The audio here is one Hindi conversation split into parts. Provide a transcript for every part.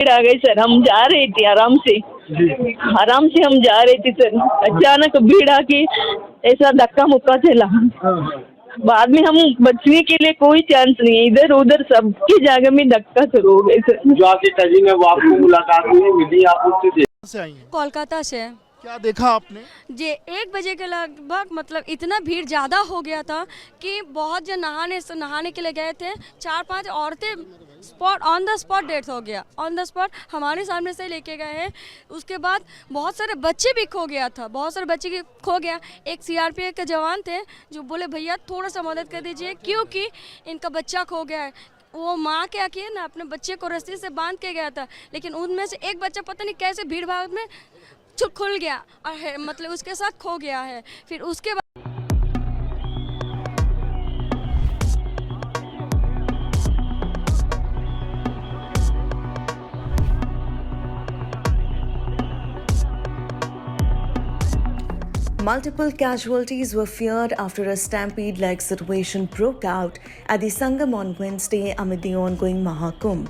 भीड़ आ गई सर हम जा रहे थे आराम से। आराम से हम जा रहे थे सर। अचानक भीड़ आके ऐसा धक्का मुक्का चला हाँ हाँ। बाद में हम बचने के लिए कोई चांस नहीं है। इधर उधर सबकी जगह में धक्का शुरू हो गए सर। जो आपकी कजिन है वो आपको मुलाकात हुई मिली आप उससे से आई हैं? कोलकाता से क्या देखा आपने? जे एक बजे के लगभग मतलब इतना भीड़ ज़्यादा हो गया था कि बहुत जन नहाने नहाने के लिए गए थे। चार पाँच औरतें spot on the spot death हो गया। ऑन द स्पॉट हमारे सामने से लेके गए हैं। उसके बाद बहुत सारे बच्चे भी खो गया था। बहुत सारे बच्चे की खो गया। एक सीआरपीएफ के जवान थे जो बोले, भैया, थोड़ा सा मदद कर दीजिए, क्योंकि इनका बच्चा खो गया है। वो माँ क्या किए ना अपने बच्चे को रस्सी से बाँध के गया था। लेकिन उनमें से एक बच्चा पता नहीं कैसे भीड़ भाड़ में खुल गया और मतलब उसके साथ खो गया है। फिर उसके Multiple casualties were feared after a stampede like situation broke out at the Sangam on Wednesday amid the ongoing Mahakumbh.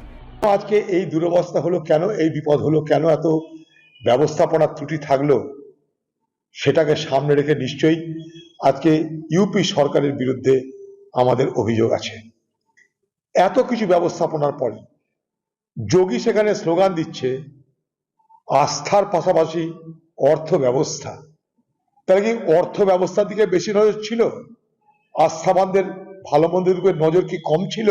আজকে এই দুরবস্থা হলো কেন? এই বিপদ হলো কেন? এত ব্যবস্থাপনার ত্রুটি থাকল, সেটাকে সামনে রেখে নিশ্চয়ই আজকে ইউপি সরকারের বিরুদ্ধে আমাদের অভিযোগ আছে। এত কিছু ব্যবস্থাপনার পরে যোগী সেখানে স্লোগান দিচ্ছে, আস্থার পাশাপাশি অর্থ ব্যবস্থা তাহলে কি অর্থ ব্যবস্থার দিকে বেশি নজর ছিল? আস্থাবানদের ভালো মন্দের দিকে নজর কি কম ছিল?